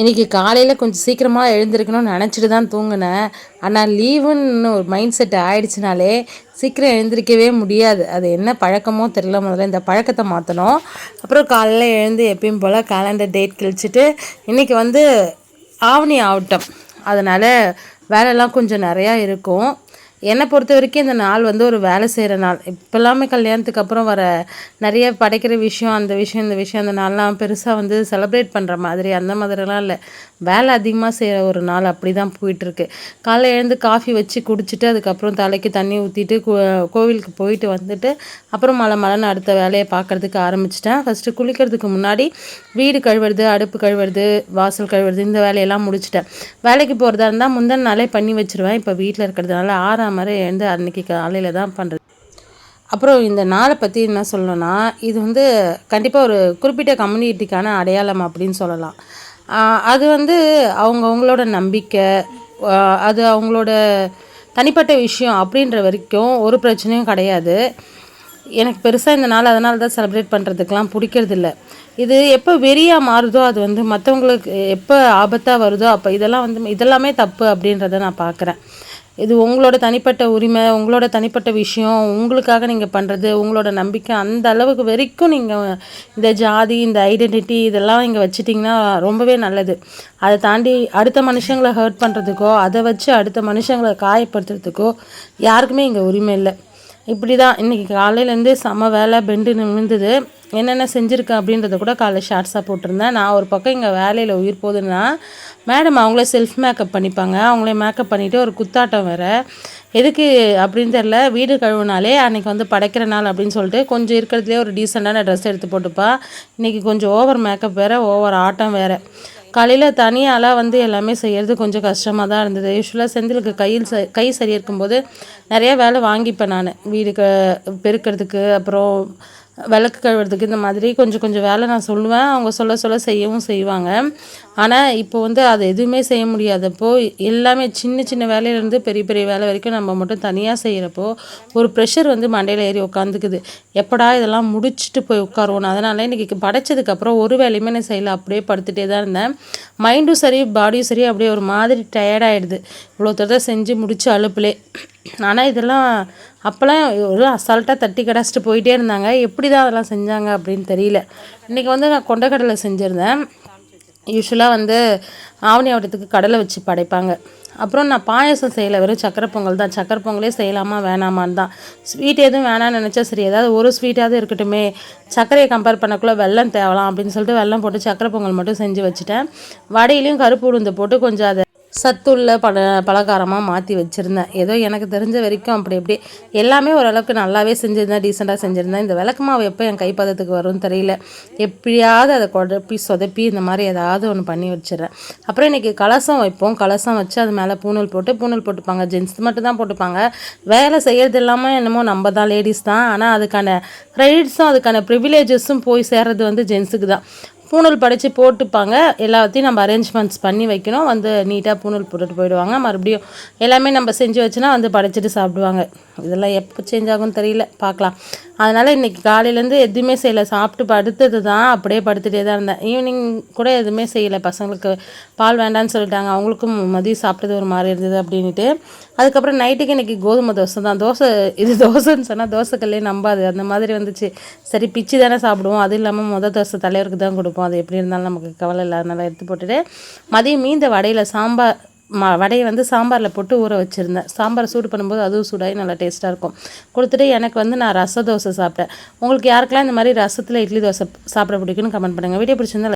இன்றைக்கி காலையில் கொஞ்சம் சீக்கிரமாக எழுந்திருக்கணும்னு நினச்சிட்டு தான் தூங்கினேன். ஆனால் லீவுன்னு ஒரு மைண்ட் செட் ஆயிடுச்சுனாலே சீக்கிரம் எழுந்திரிக்கவே முடியாது. அது என்ன பழக்கமோ தெரில முதல்ல. இந்த பழக்கத்தை மாற்றணும் அப்புறம் காலையில் எழுந்து எப்பயும் போல் கேலண்டர் டேட் கழிச்சிட்டு இன்றைக்கி வந்து ஆவணி ஆவட்டம் அதனால் வேலைலாம் கொஞ்சம் நிறையா இருக்கும். என்னை பொறுத்த வரைக்கும் இந்த நாள் வந்து ஒரு வேலை செய்கிற நாள். இப்போ எல்லாமே கல்யாணத்துக்கு அப்புறம் வர நிறைய படைக்கிற விஷயம் அந்த விஷயம் இந்த விஷயம் அந்த நாள்லாம் பெருசாக வந்து செலப்ரேட் பண்ணுற மாதிரி அந்த மாதிரிலாம் இல்லை. வேலை அதிகமாக செய்கிற ஒரு நாள் அப்படி தான் போயிட்டுருக்கு. காலைல எழுந்து காஃபி வச்சு குடிச்சிட்டு அதுக்கப்புறம் தலைக்கு தண்ணி ஊற்றிட்டு கோவிலுக்கு போயிட்டு வந்துட்டு அப்புறம் மழை மழைன்னு அடுத்த வேலையை பார்க்குறதுக்கு ஆரம்பிச்சிட்டேன். ஃபஸ்ட்டு குளிக்கிறதுக்கு முன்னாடி வீடு கழுவுறது அடுப்பு கழுவுறது வாசல் கழுவுறது இந்த வேலையெல்லாம் முடிச்சிட்டேன். வேலைக்கு போகிறதா இருந்தால் முந்தின நாளே பண்ணி வச்சுருவேன். இப்போ வீட்டில் இருக்கிறதுனால ஆறாம் மாதிரி எழுந்து அன்றைக்கி காலையில் தான் பண்ணுறது அப்புறம் இந்த நாளை பற்றி என்ன சொல்லணும்னா இது வந்து கண்டிப்பாக ஒரு குறிப்பிட்ட கம்யூனிட்டிக்கான அடையாளம் அப்படின்னு சொல்லலாம். அது வந்து அவங்கவுங்களோட நம்பிக்கை அது அவங்களோட தனிப்பட்ட விஷயம் அப்படின்ற வரைக்கும் ஒரு பிரச்சனையும் கிடையாது. எனக்கு பெருசாக இந்த நாள் அதனால தான் செலிப்ரேட் பண்ணுறதுக்கெலாம் பிடிக்கிறதில்ல. இது எப்போ வெறியாக மாறுதோ அது வந்து மற்றவங்களுக்கு எப்போ ஆபத்தாக வருதோ அப்போ இதெல்லாம் வந்து இதெல்லாமே தப்பு அப்படின்றத நான் பார்க்குறேன் இது உங்களோட தனிப்பட்ட உரிமை உங்களோட தனிப்பட்ட விஷயம் உங்களுக்காக நீங்கள் பண்ணுறது உங்களோட நம்பிக்கை அந்த அளவுக்கு வரைக்கும் நீங்கள் இந்த ஜாதி இந்த ஐடென்டிட்டி இதெல்லாம் இங்கே வச்சுட்டிங்கன்னா ரொம்பவே நல்லது. அதை தாண்டி அடுத்த மனுஷங்களை ஹர்ட் பண்ணுறதுக்கோ அதை வச்சு அடுத்த மனுஷங்களை காயப்படுத்துறதுக்கோ யாருக்குமே இங்கே உரிமை இல்லை. இப்படி தான் இன்றைக்கி காலையிலேருந்து செம வேலை பெண்டு நிமிந்தது என்னென்ன செஞ்சுருக்கேன் அப்படின்றத கூட காலைல ஷார்ட்ஸாக போட்டிருந்தேன். நான் ஒரு பக்கம் இங்கே வேலையில் உயிர் போகுதுன்னா மேடம் அவங்களே செல்ஃப் மேக்கப் பண்ணிப்பாங்க. அவங்களே மேக்கப் பண்ணிவிட்டு ஒரு குத்தாட்டம் வேறு. எதுக்கு அப்படின்னு தெரில வீடு கழுவுனாலே அன்றைக்கி வந்து படைக்கிற நாள் அப்படின்னு சொல்லிட்டு கொஞ்சம் இருக்கிறதுலே ஒரு டீசெண்டான ட்ரெஸ் எடுத்து போட்டுப்பா. இன்றைக்கி கொஞ்சம் ஓவர் மேக்கப் வேறு ஓவர் ஆட்டம் வேறு. காலையில் தனியாலாம் வந்து எல்லாமே செய்கிறது கொஞ்சம் கஷ்டமாக தான் இருந்தது. யூஸ்வலாக செந்திலுக்கு கையில் ச கை சரியாக இருக்கும்போது நிறையா வேலை வாங்கிப்பேன் நான். வீடு க பெருக்கிறதுக்கு அப்புறம் விளக்கு கழுவுறதுக்கு இந்த மாதிரி கொஞ்சம் கொஞ்சம் வேலை நான் சொல்லுவேன். அவங்க சொல்ல சொல்ல செய்யவும் செய்வாங்க. ஆனால் இப்போ வந்து அது எதுவுமே செய்ய முடியாதப்போ எல்லாமே சின்ன சின்ன வேலையிலேருந்து பெரிய பெரிய வேலை வரைக்கும் நம்ம மட்டும் தனியாக செய்கிறப்போ ஒரு ப்ரெஷர் வந்து மண்டையில் ஏறி உட்காந்துக்குது எப்படா இதெல்லாம் முடிச்சுட்டு போய் உட்காருவோம் அதனால் இன்றைக்கி படைச்சதுக்கப்புறம் ஒரு வேலையுமே நான் செய்யலை. அப்படியே படுத்துகிட்டே தான் இருந்தேன். மைண்டும் சரி பாடியும் சரி அப்படியே ஒரு மாதிரி டயர்டாகிடுது இவ்வளோ தடவை செஞ்சு முடிச்சு அழுப்புலே ஆனால் இதெல்லாம் அப்போல்லாம் ஒரு அசால்ட்டாக தட்டி கடாச்சிட்டு போயிட்டே இருந்தாங்க. எப்படி தான் அதெல்லாம் செஞ்சாங்க அப்படின்னு தெரியல. இன்றைக்கி வந்து நான் கொண்டக்கடலை செஞ்சுருந்தேன். யூஸ்வலாக வந்து ஆவணி ஆவட்டத்துக்கு கடலை வச்சு படைப்பாங்க. அப்புறம் நான் பாயசம் செய்யலை வெறும் சக்கரை பொங்கல் தான். சக்கரை பொங்கலே செய்யலாமா வேணாமான்னு தான். ஸ்வீட் எதுவும் வேணாம்னு நினச்சா சரி ஏதாவது ஒரு ஸ்வீட்டாவது இருக்கட்டுமே. சர்க்கரையை கம்பேர் பண்ணக்குள்ளே வெள்ளம் தேவலாம் அப்படின்னு சொல்லிட்டு வெள்ளம் போட்டு சக்கரை பொங்கல் மட்டும் செஞ்சு வச்சுட்டேன். வடையிலையும் கருப்பு உளுந்து போட்டு கொஞ்சம் அதை சத்துள்ள பல பலகாரமாக மாற்றி வச்சுருந்தேன். ஏதோ எனக்கு தெரிஞ்ச வரைக்கும் அப்படி அப்படி எல்லாமே ஓரளவுக்கு நல்லாவே செஞ்சுருந்தேன் டீசெண்டாக செஞ்சுருந்தேன். இந்த விளக்கு மாவு எப்போ என் கைப்பதத்துக்கு வரும்னு தெரியல. எப்படியாவது அதை குழப்பி சொதப்பி இந்த மாதிரி ஏதாவது ஒன்று பண்ணி வச்சிடறேன். அப்புறம் இன்றைக்கி கலசம் வைப்போம். கலசம் வச்சு அது மேலே பூணூல் போட்டு பூணூல் போட்டுப்பாங்க. ஜென்ஸ் மட்டும் தான் போட்டுப்பாங்க. வேலை செய்கிறது இல்லாமல் என்னமோ நம்ம தான் லேடிஸ் தான். ஆனால் அதுக்கான க்ரெடிட்ஸும் அதுக்கான ப்ரிவிலேஜஸும் போய் சேர்றது வந்து ஜென்ஸுக்கு தான். பூணூல் படைச்சி போட்டுப்பாங்க. எல்லாத்தையும் நம்ம அரேஞ்ச்மெண்ட்ஸ் பண்ணி வைக்கணும். வந்து நீட்டாக பூணூல் போட்டுட்டு போயிடுவாங்க. மறுபடியும் எல்லாமே நம்ம செஞ்சு வச்சுனா வந்து படைச்சிட்டு சாப்பிடுவாங்க. இதெல்லாம் எப்போ சேஞ்ச் ஆகும் தெரியல. பார்க்கலாம். அதனால் இன்றைக்கி காலையிலேருந்து எதுவுமே செய்யலை. சாப்பிட்டு படுத்தது தான். அப்படியே படுத்துகிட்டே தான் இருந்தேன். ஈவினிங் கூட எதுவுமே செய்யலை. பசங்களுக்கு பால் வேண்டான்னு சொல்லிட்டாங்க. அவங்களுக்கும் மதியம் சாப்பிட்டது ஒரு மாதிரி இருந்தது அப்படின்ட்டு அதுக்கப்புறம் நைட்டுக்கு இன்றைக்கி கோதுமை தோசை தான். தோசை இது தோசைன்னு சொன்னால் தோசைக்கல்லே நம்பாது. அந்த மாதிரி வந்துச்சு. சரி பிச்சு தானே சாப்பிடுவோம். அது இல்லாமல் மொதல் தோசை தலைவருக்கு தான் கொடுப்போம். அது எப்படி இருந்தாலும் நமக்கு கவலை இல்லை. அதனால் எடுத்து போட்டுட்டு மதியம் மீந்த வடையில் சாம்பார் மா வடையை வந்து சாம்பாரில் போட்டு ஊற வச்சுருந்தேன். சாம்பார் சூடு பண்ணும்போது அதுவும் சூடாகி நல்லா டேஸ்ட்டாக இருக்கும். கொடுத்துட்டு எனக்கு வந்து நான் ரச தோசை சாப்பிட்டேன். உங்களுக்கு யாருக்கெல்லாம் இந்த மாதிரி ரசத்தில் இட்லி தோசை சாப்பிட பிடிக்குன்னு கமெண்ட் பண்ணுங்கள் வீடியோ பிடிச்சிருந்தா